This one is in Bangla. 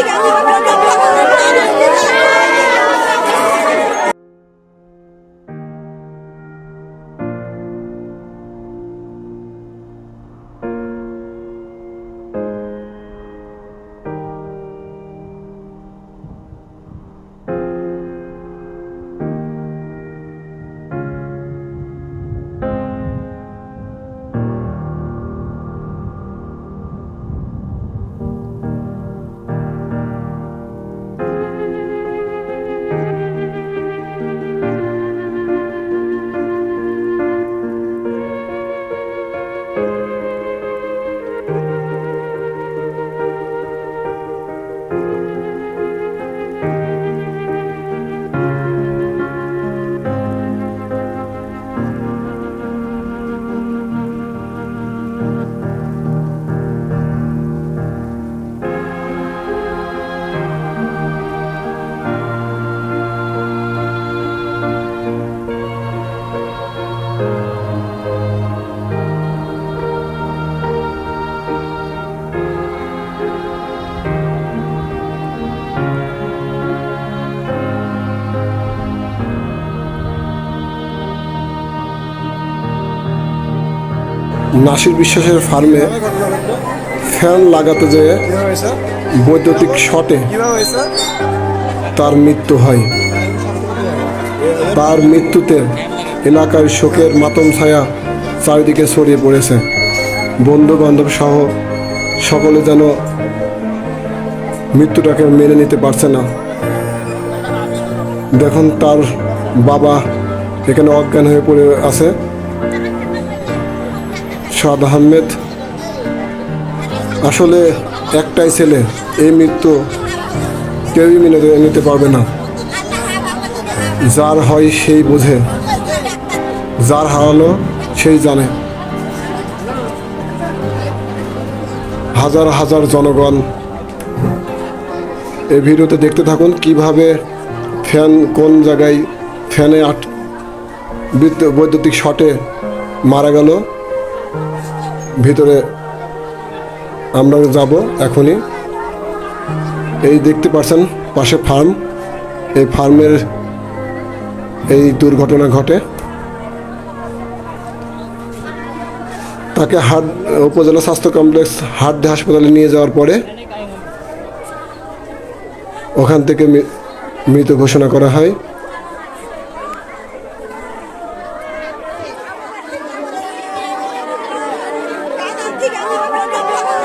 Andy, Andy, Andy. নাসির বিশ্বাসের ফার্মে ফ্যান লাগাতে যেয়ে বৈদ্যুতিক শটে তার মৃত্যু হয়। তার মৃত্যুতে এলাকার শোকের মাতম ছায়া চারিদিকে ছড়িয়ে পড়েছে। বন্ধু বান্ধব সহ সকলে যেন মৃত্যুটাকে মেনে নিতে পারছে না। দেখুন তার বাবা এখানে অজ্ঞান হয়ে পড়ে আছে। সাদ আহমেদ। আসলে একটাই ছেলে, এই মৃত্যু কেউই মেনে নিতে পারবে না। যার হয় সেই বোঝে, যার হারালো সেই জানে। হাজার হাজার জনগণ এই ভিডিওতে দেখতে থাকুন কীভাবে ফ্যান কোন জায়গায় ফ্যানে আট বিদ্যু- বৈদ্যুতিক শটে মারা গেল। ভিতরে আমরা যাব এখনই। এই দেখতে পাচ্ছেন পাশে ফার্ম। এই ফার্মের এই দুর্ঘটনা ঘটে। তাকে হাট, উপজেলা স্বাস্থ্য কমপ্লেক্স হাট হাসপাতালে নিয়ে যাওয়ার পরে ওখান থেকে মৃত ঘোষণা করা হয়। 这边你边不要照